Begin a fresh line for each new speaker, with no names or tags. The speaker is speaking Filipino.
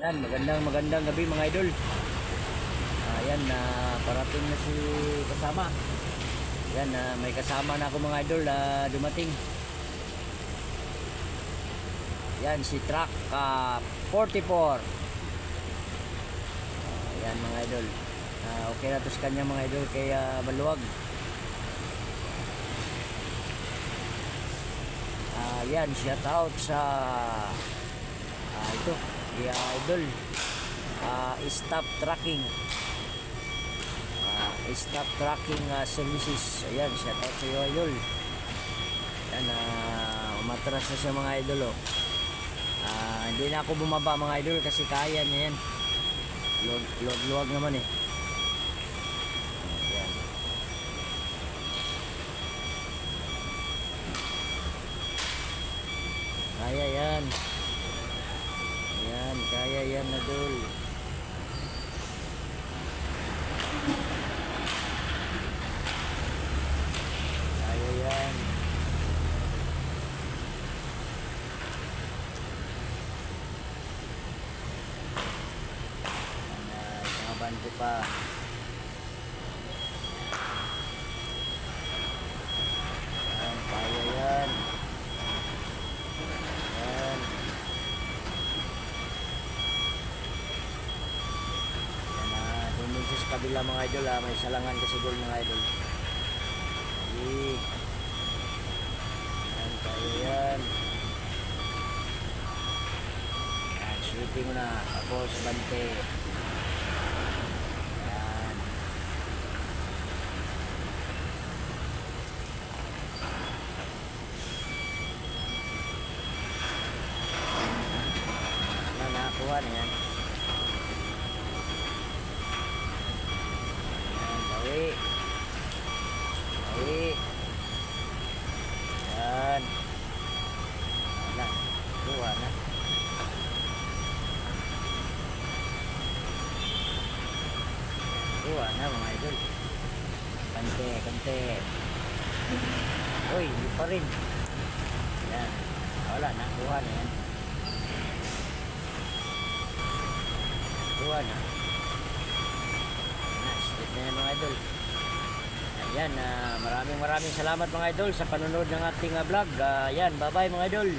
Yan, magandang magandang gabi mga idol. Ayan, na parating na si kasama. Yan, na may kasama na ako mga idol na dumating. Yan, si Truck ah, 44. Ah, yan mga idol. Ah, okay na to sa kanya mga idol kaya maluwag. Ah, yan, shout out sa ah, ito, kaya idol. Ah, stop tracking. Ah, stop tracking ah, services. Ayan, shout out sa iyo idol. Yan, ah, umatras na siya mga idol oh. Ah, hindi na ako bumaba mga idol kasi kaya niya yan. Luwag, luwag naman eh. Ayan. Kaya yan. Kaya yan na dul. Kaya yan. Ayan, isang abante pa. Ayan, kaya yan. Ayan. Yan na, siya sa kabila mga idol ha. May salangan kasi doon mga idol. Sige. Yan, kaya yan. Yan, sweeping mo na. Tapos, bante. Yan. Na, nakakuha na. Yan, bawi. Bawi. Yan. Wala. Kuha na. Kuha na mga idol. Kante, kante. Uy, hindi pa rin. Yan. Wala na, kuha na yan. Kuha na. Straight na yan mga idol. Ayan, ah, maraming maraming salamat mga idol sa panonood ng ating ah, vlog. Ah, Ayan, bye-bye mga idol.